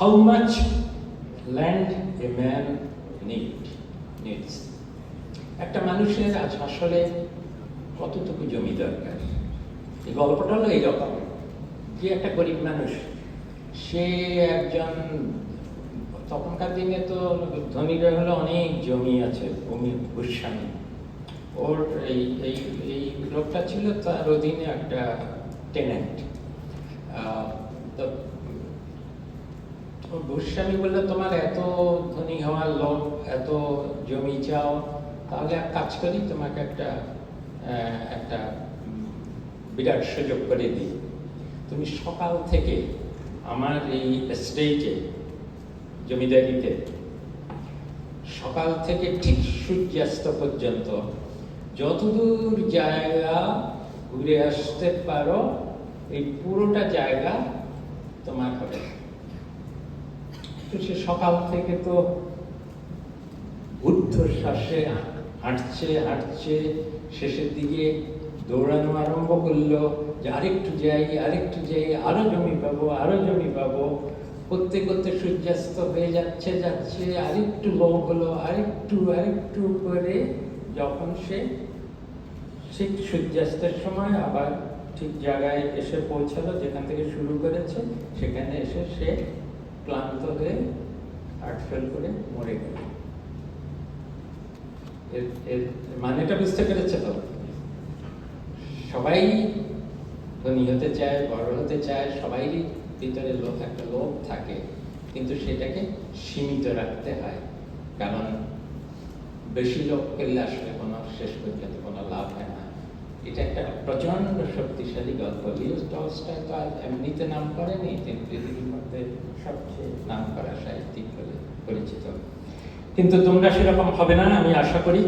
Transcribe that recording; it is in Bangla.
How much land a man need needs একটা মানুষের আজ আসলে কতটুকু জমি দরকার? এই গল্পটা হলো এইরকম যে একটা গরিব মানুষ, সে একজন, তখনকার দিনে তো ধনীরা হলো অনেক জমি আছে, ভূমি ভূস্বামী ওর এই এই এই লোকটা ছিল তার অধীনে একটা টেনেন্ট তো ওর ভূস্বামী বলল তোমার এত ধনী হওয়ার লোক এত জমি চাও, তাহলে এক কাজ করি, তোমাকে একটা একটা বিরাট সুযোগ করে দিই। তুমি সকাল থেকে আমার এই স্টেজে জমিদারিতে, সকাল থেকে ঠিক সূর্যাস্ত পর্যন্ত যতদূর জায়গা ঘুরে আসতে পারো, এই পুরোটা জায়গা তোমার হবে তো সে সকাল থেকে তো ঊর্ধ্বশ্বাসে হাঁটছে হাঁটছে, শেষের দিকে দৌড়ানো আরম্ভ করল যে আরেকটু যাই আরেকটু যাই, আরও জমি পাবো, আরও জমি পাবো। করতে করতে সূর্যাস্ত হয়ে যাচ্ছে যাচ্ছে, আরেকটু লোক হলো, আরেকটু আরেকটু করে যখন সে ঠিক সূর্যাস্তের সময় আবার ঠিক জায়গায় এসে পৌঁছালো, যেখান থেকে শুরু করেছে, সেখানে এসে সে ক্লান্ত হয়ে হার্টফেল করে মরে গেল। মানেটা বুঝতে পেরেছে তো? সবাই ধনী হতে চায়, বড় হতে চায়, সবাই ভিতরে লোক একটা লোভ থাকে, কিন্তু সেটাকে সীমিত রাখতে হয়। কারণ বেশি লোক করলে আসলে কোনো শেষ পর্যন্ত কোনো লাভ হয় না। এটা একটা প্রচণ্ড শক্তিশালী গল্প। লিওস টলস্টয় তো আর এমনিতে নাম করেনি তিনি পৃথিবীর মধ্যে সবচেয়ে নাম করা সাহিত্যিক বলে পরিচিত। কিন্তু তোমরা সেরকম হবে না, আমি আশা করি।